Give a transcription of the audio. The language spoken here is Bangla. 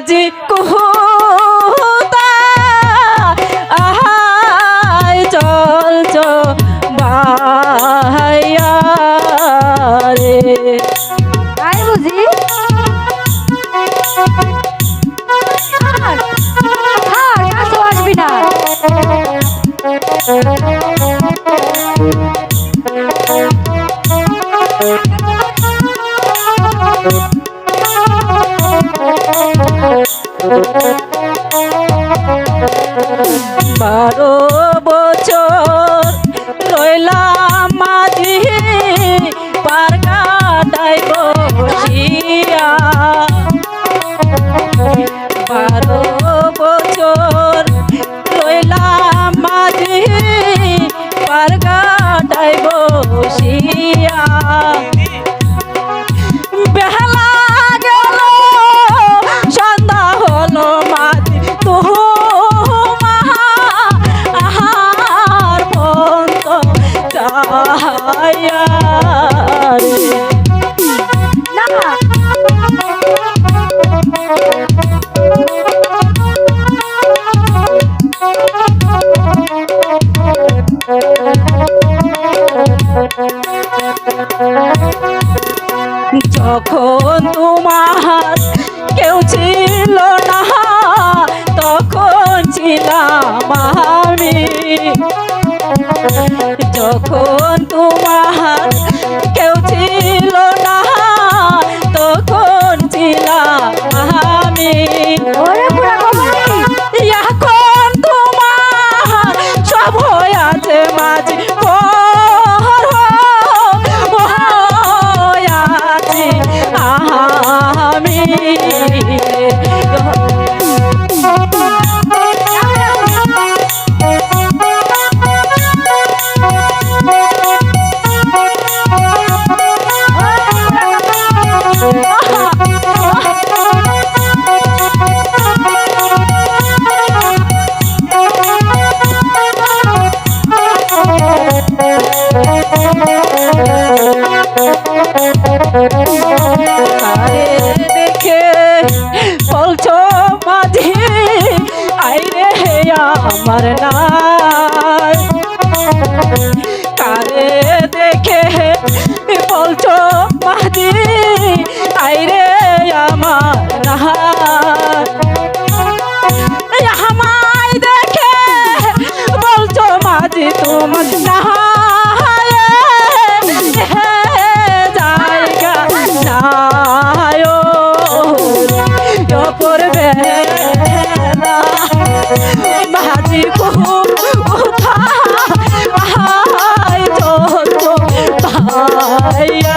মাঝি কুহুতা আহাই চল ভাইয়া রে। বুঝি। আসবি না। বারো বছর যখন তোমার কেউ ছিল না যখন তোমার কেউ ছিল না তখন ছিলাম আমি। এখন তোমার সব কারে দেখে বলছো মাঝি আইরে আমার নাই কারে দেখে বলছো মাঝি আইরে আমার নাই আমায় দেখে বলছো মাঝি তোমার না দুপুর বেলা ভাজি কোথায় তো ভাইয়া